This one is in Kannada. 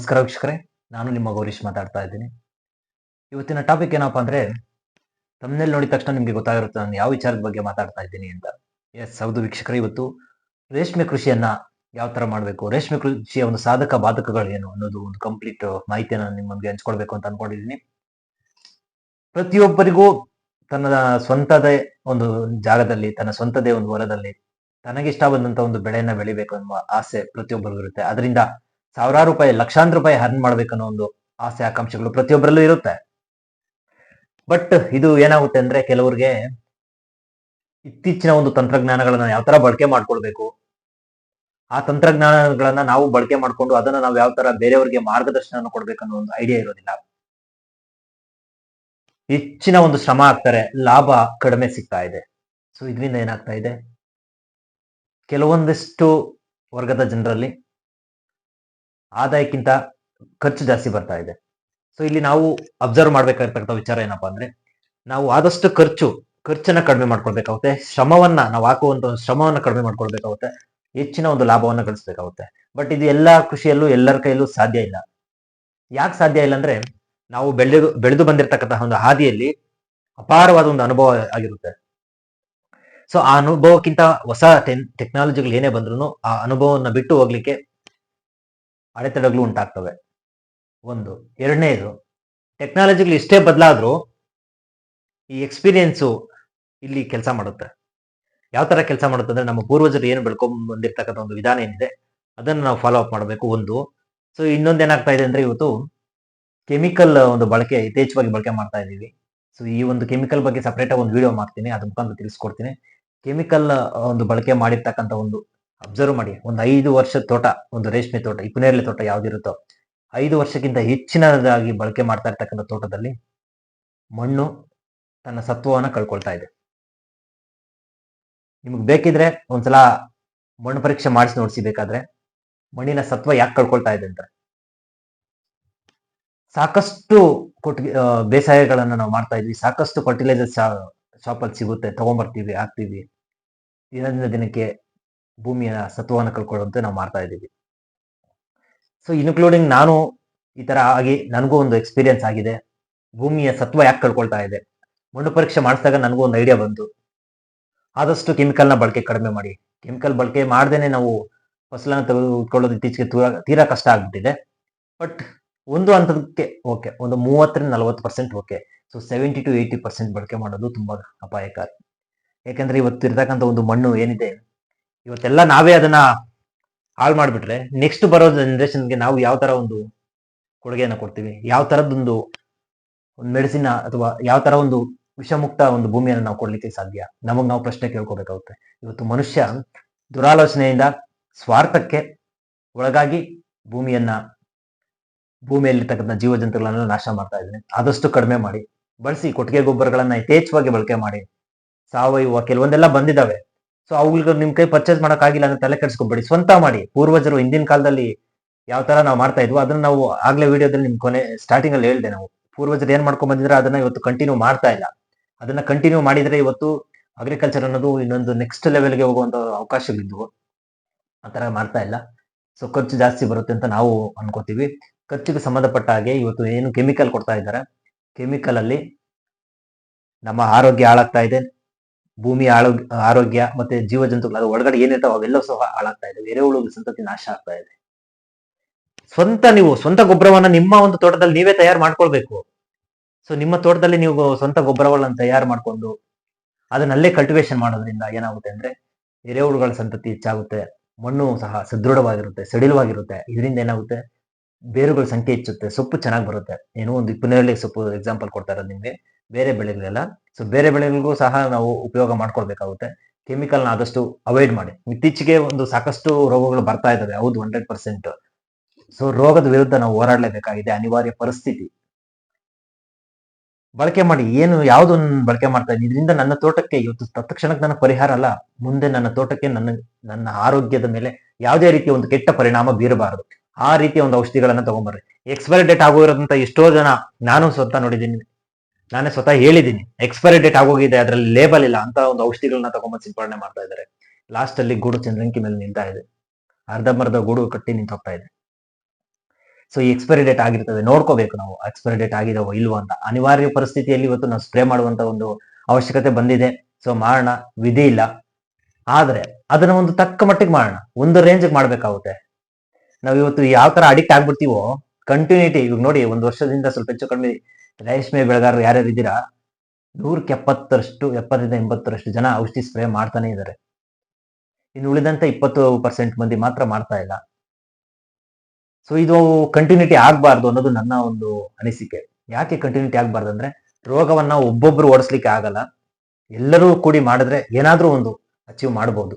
ನಮಸ್ಕಾರ ವೀಕ್ಷಕರೇ, ನಾನು ನಿಮ್ಮ ಗೌರೀಶ್ ಮಾತಾಡ್ತಾ ಇದ್ದೀನಿ. ಇವತ್ತಿನ ಟಾಪಿಕ್ ಏನಪ್ಪಾ ಅಂದ್ರೆ ತಮ್ಮನೇಲಿ ನೋಡಿದ ತಕ್ಷಣ ನಿಮ್ಗೆ ಗೊತ್ತಾಗಿರುತ್ತೆ ನಾನು ಯಾವ ವಿಚಾರದ ಬಗ್ಗೆ ಮಾತಾಡ್ತಾ ಇದ್ದೀನಿ ಅಂತ. ಎಸ್ ಹೌದು ವೀಕ್ಷಕರೇ, ಇವತ್ತು ರೇಷ್ಮೆ ಕೃಷಿಯನ್ನ ಯಾವ ತರ ಮಾಡಬೇಕು, ರೇಷ್ಮೆ ಕೃಷಿಯ ಒಂದು ಸಾಧಕ ಬಾಧಕಗಳು ಏನು ಅನ್ನೋದು ಒಂದು ಕಂಪ್ಲೀಟ್ ಮಾಹಿತಿಯನ್ನು ನಿಮ್ಮೊಂದಿಗೆ ಹಂಚ್ಕೊಳ್ಬೇಕು ಅಂತ ಅನ್ಕೊಂಡಿದ್ದೀನಿ. ಪ್ರತಿಯೊಬ್ಬರಿಗೂ ತನ್ನ ಸ್ವಂತದೇ ಒಂದು ಜಾಗದಲ್ಲಿ, ತನ್ನ ಸ್ವಂತದೇ ಒಂದು ಹೊಲದಲ್ಲಿ ತನಗಿಷ್ಟ ಬಂದಂತ ಒಂದು ಬೆಳೆಯನ್ನ ಬೆಳಿಬೇಕು ಅನ್ನುವ ಆಸೆ ಪ್ರತಿಯೊಬ್ಬರಿಗೂ ಇರುತ್ತೆ. ಅದರಿಂದ ಸಾವಿರಾರು ರೂಪಾಯಿ, ಲಕ್ಷಾಂತರ ರೂಪಾಯಿ ಹರ್ನ್ ಮಾಡ್ಬೇಕು ಅನ್ನೋ ಒಂದು ಆಸೆ, ಆಕಾಂಕ್ಷೆಗಳು ಪ್ರತಿಯೊಬ್ಬರಲ್ಲೂ ಇರುತ್ತೆ. ಬಟ್ ಇದು ಏನಾಗುತ್ತೆ ಅಂದ್ರೆ ಕೆಲವರಿಗೆ ಇತ್ತೀಚಿನ ಒಂದು ತಂತ್ರಜ್ಞಾನಗಳನ್ನ ಯಾವ ತರ ಬಳಕೆ ಮಾಡ್ಕೊಳ್ಬೇಕು, ಆ ತಂತ್ರಜ್ಞಾನಗಳನ್ನ ನಾವು ಬಳಕೆ ಮಾಡ್ಕೊಂಡು ಅದನ್ನ ನಾವು ಯಾವ ತರ ಬೇರೆಯವರಿಗೆ ಮಾರ್ಗದರ್ಶನ ಕೊಡ್ಬೇಕನ್ನೋ ಒಂದು ಐಡಿಯಾ ಇರೋದಿಲ್ಲ. ಹೆಚ್ಚಿನ ಒಂದು ಶ್ರಮ ಆಗ್ತಾರೆ, ಲಾಭ ಕಡಿಮೆ ಸಿಗ್ತಾ ಇದೆ. ಸೊ ಇದರಿಂದ ಏನಾಗ್ತಾ ಇದೆ? ಕೆಲವೊಂದಿಷ್ಟು ವರ್ಗದ ಜನರಲ್ಲಿ ಆದಾಯಕ್ಕಿಂತ ಖರ್ಚು ಜಾಸ್ತಿ ಬರ್ತಾ ಇದೆ. ಸೊ ಇಲ್ಲಿ ನಾವು ಅಬ್ಸರ್ವ್ ಮಾಡ್ಬೇಕಾಗಿರ್ತಕ್ಕಂಥ ವಿಚಾರ ಏನಪ್ಪಾ ಅಂದ್ರೆ, ನಾವು ಆದಷ್ಟು ಖರ್ಚು, ಖರ್ಚನ್ನ ಕಡಿಮೆ ಮಾಡ್ಕೊಳ್ಬೇಕಾಗುತ್ತೆ. ಶ್ರಮವನ್ನ ನಾವು ಹಾಕುವಂತ ಒಂದು ಶ್ರಮವನ್ನ ಕಡಿಮೆ ಮಾಡ್ಕೊಳ್ಬೇಕಾಗುತ್ತೆ. ಹೆಚ್ಚಿನ ಒಂದು ಲಾಭವನ್ನ ಗಳಿಸ್ಬೇಕಾಗುತ್ತೆ. ಬಟ್ ಇದು ಎಲ್ಲಾ ಕೃಷಿಯಲ್ಲೂ, ಎಲ್ಲರ ಕೈಯಲ್ಲೂ ಸಾಧ್ಯ ಇಲ್ಲ. ಯಾಕೆ ಸಾಧ್ಯ ಇಲ್ಲ ಅಂದ್ರೆ, ನಾವು ಬೆಳೆದು ಬೆಳೆದು ಬಂದಿರತಕ್ಕಂತಹ ಒಂದು ಹಾದಿಯಲ್ಲಿ ಅಪಾರವಾದ ಒಂದು ಅನುಭವ ಆಗಿರುತ್ತೆ. ಸೊ ಆ ಅನುಭವಕ್ಕಿಂತ ಹೊಸ ಟೆಕ್ನಾಲಜಿಗಳು ಏನೇ ಬಂದ್ರು ಆ ಅನುಭವವನ್ನ ಬಿಟ್ಟು ಹೋಗ್ಲಿಕ್ಕೆ ಅಡೆತಡೆಗಳು ಉಂಟಾಗ್ತವೆ. ಒಂದು. ಎರಡನೇದು ಟೆಕ್ನಾಲಜಿಗಳು ಇಷ್ಟೇ ಬದಲಾದ್ರೂ ಈ ಎಕ್ಸ್ಪೀರಿಯನ್ಸು ಇಲ್ಲಿ ಕೆಲಸ ಮಾಡುತ್ತೆ. ಯಾವ ತರ ಕೆಲಸ ಮಾಡುತ್ತೆ ಅಂದ್ರೆ ನಮ್ಮ ಪೂರ್ವಜರು ಏನು ಬೆಳ್ಕೊಂಡ್ ಬಂದಿರ್ತಕ್ಕಂಥ ಒಂದು ವಿಧಾನ ಏನಿದೆ, ಅದನ್ನು ನಾವು ಫಾಲೋ ಅಪ್ ಮಾಡಬೇಕು. ಒಂದು. ಸೊ ಇನ್ನೊಂದು ಏನಾಗ್ತಾ ಇದೆ ಅಂದ್ರೆ ಇವತ್ತು ಕೆಮಿಕಲ್ ಒಂದು ಬಳಕೆ, ಯಥೇಚ್ಛವಾಗಿ ಬಳಕೆ ಮಾಡ್ತಾ ಇದ್ದೀವಿ. ಸೊ ಈ ಒಂದು ಕೆಮಿಕಲ್ ಬಗ್ಗೆ ಸಪ್ರೇಟಾಗಿ ಒಂದು ವಿಡಿಯೋ ಮಾಡ್ತೀನಿ. ಅದ್ರ ಮುಖಾಂತರ ತಿಳಿಸ್ಕೊಡ್ತೀನಿ. ಕೆಮಿಕಲ್ ಒಂದು ಬಳಕೆ ಮಾಡಿರ್ತಕ್ಕಂಥ ಒಂದು ಅಬ್ಸರ್ವ್ ಮಾಡಿ. ಒಂದು ಐದು ವರ್ಷದ ತೋಟ, ಒಂದು ರೇಷ್ಮೆ ತೋಟ ಇಪ್ಪನೇರಳೆ ತೋಟ ಯಾವ್ದಿರುತ್ತೋ, ಐದು ವರ್ಷಕ್ಕಿಂತ ಹೆಚ್ಚಿನದಾಗಿ ಬಳಕೆ ಮಾಡ್ತಾ ಇರ್ತಕ್ಕಂಥ ತೋಟದಲ್ಲಿ ಮಣ್ಣು ತನ್ನ ಸತ್ವವನ್ನ ಕಳ್ಕೊಳ್ತಾ ಇದೆ. ನಿಮಗೆ ಬೇಕಿದ್ರೆ ಒಂದ್ಸಲ ಮಣ್ಣು ಪರೀಕ್ಷೆ ಮಾಡಿಸಿ ನೋಡಿಸಿ ಬೇಕಾದ್ರೆ ಮಣ್ಣಿನ ಸತ್ವ ಯಾಕೆ ಕಳ್ಕೊಳ್ತಾ ಇದೆ ಅಂತ. ಸಾಕಷ್ಟು ಕೊಟ್ಟಿಗೆ ಬೇಸಾಯಗಳನ್ನು ಬೇಸಾಯಗಳನ್ನ ನಾವು ಮಾಡ್ತಾ ಇದ್ವಿ. ಸಾಕಷ್ಟು ಫರ್ಟಿಲೈಸರ್ ಶಾಪ್ ಅಲ್ಲಿ ಸಿಗುತ್ತೆ. ತಗೊಂಡ್ಬರ್ತೀವಿ ಹಾಕ್ತೀವಿ. ದಿನದಿಂದ ದಿನಕ್ಕೆ ಭೂಮಿಯ ಸತ್ವವನ್ನು ಕಳ್ಕೊಳ್ಳುವಂತೆ ನಾವು ಮಾಡ್ತಾ ಇದ್ದೀವಿ. ಸೊ ಇನ್ಕ್ಲೂಡಿಂಗ್ ನಾನು, ಈ ತರ ಆಗಿ ನನಗೂ ಒಂದು ಎಕ್ಸ್ಪೀರಿಯನ್ಸ್ ಆಗಿದೆ. ಭೂಮಿಯ ಸತ್ವ ಯಾಕೆ ಕಳ್ಕೊಳ್ತಾ ಇದೆ? ಮಣ್ಣು ಪರೀಕ್ಷೆ ಮಾಡಿಸಿದಾಗ ನನಗೂ ಒಂದು ಐಡಿಯಾ ಬಂತು. ಆದಷ್ಟು ಕೆಮಿಕಲ್ನ ಬಳಕೆ ಕಡಿಮೆ ಮಾಡಿ. ಕೆಮಿಕಲ್ ಬಳಕೆ ಮಾಡ್ದೇನೆ ನಾವು ಫಸಲನ್ನು ತೆಗೆದುಕೊಳ್ಳೋದು ಇತ್ತೀಚೆಗೆ ತೀರಾ ಕಷ್ಟ ಆಗ್ಬಿಟ್ಟಿದೆ. ಬಟ್ ಒಂದು ಹಂತದಕ್ಕೆ ಓಕೆ ಒಂದು ಮೂವತ್ತರಿಂದ ನಲವತ್ತು percent okay so seventy to eighty percent ಬಳಕೆ ಮಾಡೋದು ತುಂಬಾ ಅಪಾಯಕಾರಿ. ಯಾಕೆಂದ್ರೆ ಇವತ್ತು ಇರ್ತಕ್ಕಂಥ ಒಂದು ಮಣ್ಣು ಏನಿದೆ? ಇವತ್ತೆಲ್ಲ ನಾವೇ ಅದನ್ನ ಹಾಳು ಮಾಡಿಬಿಟ್ರೆ ನೆಕ್ಸ್ಟ್ ಬರೋ ಜನರೇಷನ್ಗೆ ನಾವು ಯಾವ ತರ ಒಂದು ಕೊಡುಗೆಯನ್ನು ಕೊಡ್ತೀವಿ? ಯಾವ ತರದೊಂದು ಒಂದು ಮೆಡಿಸಿನ್ ಅಥವಾ ಯಾವ ತರ ಒಂದು ವಿಷಮುಕ್ತ ಒಂದು ಭೂಮಿಯನ್ನು ನಾವು ಕೊಡ್ಲಿಕ್ಕೆ ಸಾಧ್ಯ? ನಮಗ್ ನಾವು ಪ್ರಶ್ನೆ ಕೇಳ್ಕೋಬೇಕಾಗುತ್ತೆ. ಇವತ್ತು ಮನುಷ್ಯ ದುರಾಲೋಚನೆಯಿಂದ ಸ್ವಾರ್ಥಕ್ಕೆ ಒಳಗಾಗಿ ಭೂಮಿಯನ್ನ, ಭೂಮಿಯಲ್ಲಿರ್ತಕ್ಕಂಥ ಜೀವ ಜಂತುಗಳನ್ನ ನಾಶ ಮಾಡ್ತಾ ಇದ್ದೀನಿ. ಆದಷ್ಟು ಕಡಿಮೆ ಮಾಡಿ. ಬಳಸಿ ಕೊಟ್ಟಿಗೆ ಗೊಬ್ಬರಗಳನ್ನ ಯಥೇಚ್ಛವಾಗಿ ಬಳಕೆ ಮಾಡಿ. ಸಾವಯವ ಕೆಲವೊಂದೆಲ್ಲ ಬಂದಿದಾವೆ ಸೊ ಅವುಗಳಿಗೆ ನಿಮ್ ಕೈ ಪರ್ಚೇಸ್ ಆಗಿಲ್ಲ ಅಂದ್ರೆ ತಲೆ ಕೆಡಿಸ್ಕೊಬೇಡಿ. ಸ್ವಂತ ಮಾಡಿ. ಪೂರ್ವಜರು ಹಿಂದಿನ ಕಾಲದಲ್ಲಿ ಯಾವ ತರ ನಾವು ಮಾಡ್ತಾ ಇದ್ವು ಅದನ್ನ ನಾವು ಆಗ್ಲೇ ವಿಡಿಯೋದಲ್ಲಿ ನಿಮ್ ಕೊನೆ ಸ್ಟಾರ್ಟಿಂಗ್ ಅಲ್ಲಿ ಹೇಳ್ದೆ ನಾವು. ಪೂರ್ವಜರು ಏನ್ ಮಾಡ್ಕೊಂಡ್ ಬಂದಿದ್ರೆ ಅದನ್ನ ಇವತ್ತು ಕಂಟಿನ್ಯೂ ಮಾಡ್ತಾ ಇಲ್ಲ. ಅದನ್ನ ಕಂಟಿನ್ಯೂ ಮಾಡಿದ್ರೆ ಇವತ್ತು ಅಗ್ರಿಕಲ್ಚರ್ ಅನ್ನೋದು ಇನ್ನೊಂದು ನೆಕ್ಸ್ಟ್ ಲೆವೆಲ್ಗೆ ಹೋಗುವಂತ ಅವಕಾಶಗಳಿದ್ವು. ಆ ತರ ಮಾಡ್ತಾ ಇಲ್ಲ. ಸೊ ಖರ್ಚು ಜಾಸ್ತಿ ಬರುತ್ತೆ ಅಂತ ನಾವು ಅನ್ಕೋತೀವಿ. ಖರ್ಚಿಗೆ ಸಂಬಂಧಪಟ್ಟ ಹಾಗೆ ಇವತ್ತು ಏನು ಕೆಮಿಕಲ್ ಕೊಡ್ತಾ ಇದ್ದಾರೆ. ಕೆಮಿಕಲ್ ಅಲ್ಲಿ ನಮ್ಮ ಆರೋಗ್ಯ ಹಾಳಾಗ್ತಾ ಇದೆ. ಭೂಮಿ ಆರೋಗ್ಯ ಆರೋಗ್ಯ ಮತ್ತೆ ಜೀವ ಜಂತುಗಳು ಅದು ಒಳಗಡೆ ಏನಿರ್ತಾವ ಅವೆಲ್ಲವೂ ಸಹ ಹಾಳಾಗ್ತಾ ಇದೆ. ಎರೆಹುಳು ಸಂತತಿ ನಾಶ ಆಗ್ತಾ ಇದೆ. ಸ್ವಂತ ನೀವು, ಸ್ವಂತ ಗೊಬ್ಬರವನ್ನ ನಿಮ್ಮ ಒಂದು ತೋಟದಲ್ಲಿ ನೀವೇ ತಯಾರು ಮಾಡ್ಕೊಳ್ಬೇಕು. ಸೊ ನಿಮ್ಮ ತೋಟದಲ್ಲಿ ನೀವು ಸ್ವಂತ ಗೊಬ್ಬರಗಳನ್ನ ತಯಾರು ಮಾಡ್ಕೊಂಡು ಅದನ್ನಲ್ಲೇ ಕಲ್ಟಿವೇಶನ್ ಮಾಡೋದ್ರಿಂದ ಏನಾಗುತ್ತೆ ಅಂದ್ರೆ ಎರೆಹುಳುಗಳ ಸಂತತಿ ಹೆಚ್ಚಾಗುತ್ತೆ, ಮಣ್ಣು ಸಹ ಸದೃಢವಾಗಿರುತ್ತೆ, ಸಡಿಲವಾಗಿರುತ್ತೆ. ಇದರಿಂದ ಏನಾಗುತ್ತೆ? ಬೇರುಗಳ ಸಂಖ್ಯೆ ಹೆಚ್ಚುತ್ತೆ, ಸೊಪ್ಪು ಚೆನ್ನಾಗಿ ಬರುತ್ತೆ. ಏನೋ ಒಂದು ಇಪ್ಪನೇರಳೆ ಸೊಪ್ಪು ಎಕ್ಸಾಂಪಲ್ ಕೊಡ್ತಾ ಇರೋದು ನಿಮ್ಗೆ, ಬೇರೆ ಬೆಳೆಗಳೆಲ್ಲ ಸೊ ಬೇರೆ ಬೆಳೆಗಳಿಗೂ ಸಹ ನಾವು ಉಪಯೋಗ ಮಾಡ್ಕೊಳ್ಬೇಕಾಗುತ್ತೆ ಕೆಮಿಕಲ್ನ ಆದಷ್ಟು ಅವಾಯ್ಡ್ ಮಾಡಿ. ಇತ್ತೀಚೆಗೆ ಒಂದು ಸಾಕಷ್ಟು ರೋಗಗಳು ಬರ್ತಾ ಇದಾವೆ ಹೌದು ಹಂಡ್ರೆಡ್ ಪರ್ಸೆಂಟ್ ಸೊ ರೋಗದ ವಿರುದ್ಧ ನಾವು ಹೋರಾಡಲೇಬೇಕಾಗಿದೆ, ಅನಿವಾರ್ಯ ಪರಿಸ್ಥಿತಿ. ಬಳಕೆ ಮಾಡಿ, ಏನು ಯಾವ್ದೊಂದು ಬಳಕೆ ಮಾಡ್ತಾ ಇದ್ದೀನಿ? ಇದರಿಂದ ನನ್ನ ತೋಟಕ್ಕೆ ಇವತ್ತು ತತ್ಕ್ಷಣಕ್ಕೆ ನನ್ನ ಪರಿಹಾರ ಅಲ್ಲ. ಮುಂದೆ ನನ್ನ ತೋಟಕ್ಕೆ ನನ್ನ ನನ್ನ ಆರೋಗ್ಯದ ಮೇಲೆ ಯಾವುದೇ ರೀತಿಯ ಒಂದು ಕೆಟ್ಟ ಪರಿಣಾಮ ಬೀರಬಾರದು. ಆ ರೀತಿಯ ಒಂದು ಔಷಧಿಗಳನ್ನ ತಗೊಂಬರ್ರಿ. ಎಕ್ಸ್ಪೈರಿ ಡೇಟ್ ಆಗೋಗಿರೋದಂತ ಎಷ್ಟೋ ಜನ ನಾನು ಸ್ವತಃ ನೋಡಿದ್ದೀನಿ. ನಾನೇ ಸ್ವತಃ ಹೇಳಿದ್ದೀನಿ. ಎಕ್ಸ್ಪೈರಿ ಡೇಟ್ ಆಗೋಗಿದೆ, ಅದರಲ್ಲಿ ಲೇಬಲ್ ಇಲ್ಲ ಅಂತ ಒಂದು ಔಷಧಿಗಳನ್ನ ತಗೊಂಬಂದು ಸಿಂಪಡಣೆ ಮಾಡ್ತಾ ಇದ್ದಾರೆ. ಲಾಸ್ಟ್ ಅಲ್ಲಿ ಗೂಡು ಚಂದ್ರಂಕಿ ಮೇಲೆ ನಿಂತಾ ಇದೆ. ಅರ್ಧಂಬರ್ಧ ಗೂಡು ಕಟ್ಟಿ ನಿಂತು ಹೋಗ್ತಾ ಇದೆ. ಸೊ ಈ ಎಕ್ಸ್ಪೈರಿ ಡೇಟ್ ಆಗಿರ್ತದೆ. ನೋಡ್ಕೋಬೇಕು ನಾವು ಎಕ್ಸ್ಪೈರಿ ಡೇಟ್ ಆಗಿದಾವೋ ಇಲ್ವೋ ಅಂತ. ಅನಿವಾರ್ಯ ಪರಿಸ್ಥಿತಿಯಲ್ಲಿ ಇವತ್ತು ನಾವು ಸ್ಪ್ರೇ ಮಾಡುವಂತ ಒಂದು ಅವಶ್ಯಕತೆ ಬಂದಿದೆ. ಸೊ ಮಾಡೋಣ ವಿಧಿ ಇಲ್ಲ. ಆದ್ರೆ ಅದನ್ನ ಒಂದು ತಕ್ಕ ಮಟ್ಟಿಗೆ ಮಾಡೋಣ ಒಂದು ರೇಂಜ್ಗೆ ಮಾಡ್ಬೇಕಾಗುತ್ತೆ. ನಾವು ಇವತ್ತು ಯಾವ ತರ ಅಡಿಕ್ಟ್ ಆಗ್ಬಿಡ್ತೀವೋ ಕಂಟಿನ್ಯೂಟಿ ಇವಾಗ ನೋಡಿ, ಒಂದು ವರ್ಷದಿಂದ ಸ್ವಲ್ಪ ಹೆಚ್ಚು ಕಡಿಮೆ ರೇಷ್ಮೆ ಬೆಳೆಗಾರರು ಯಾರ್ಯಾರು ಇದ್ದೀರಾ, ನೂರಕ್ಕೆ ಎಪ್ಪತ್ತರಷ್ಟು, ಎಪ್ಪತ್ತರಿಂದ ಎಂಬತ್ತರಷ್ಟು ಜನ ಔಷಧಿ ಸ್ಪ್ರೇ ಮಾಡ್ತಾನೆ ಇದ್ದಾರೆ. ಇನ್ನು ಉಳಿದಂತೆ ಇಪ್ಪತ್ತು ಪರ್ಸೆಂಟ್ ಮಂದಿ ಮಾತ್ರ ಮಾಡ್ತಾ ಇಲ್ಲ. ಸೊ ಇದು ಕಂಟಿನ್ಯೂಟಿ ಆಗ್ಬಾರ್ದು ಅನ್ನೋದು ನನ್ನ ಒಂದು ಅನಿಸಿಕೆ. ಯಾಕೆ ಕಂಟಿನ್ಯೂಟಿ ಆಗ್ಬಾರ್ದು ಅಂದ್ರೆ, ರೋಗವನ್ನ ಒಬ್ಬೊಬ್ರು ಓಡಿಸ್ಲಿಕ್ಕೆ ಆಗಲ್ಲ. ಎಲ್ಲರೂ ಕೂಡಿ ಮಾಡಿದ್ರೆ ಏನಾದ್ರೂ ಒಂದು ಅಚೀವ್ ಮಾಡಬಹುದು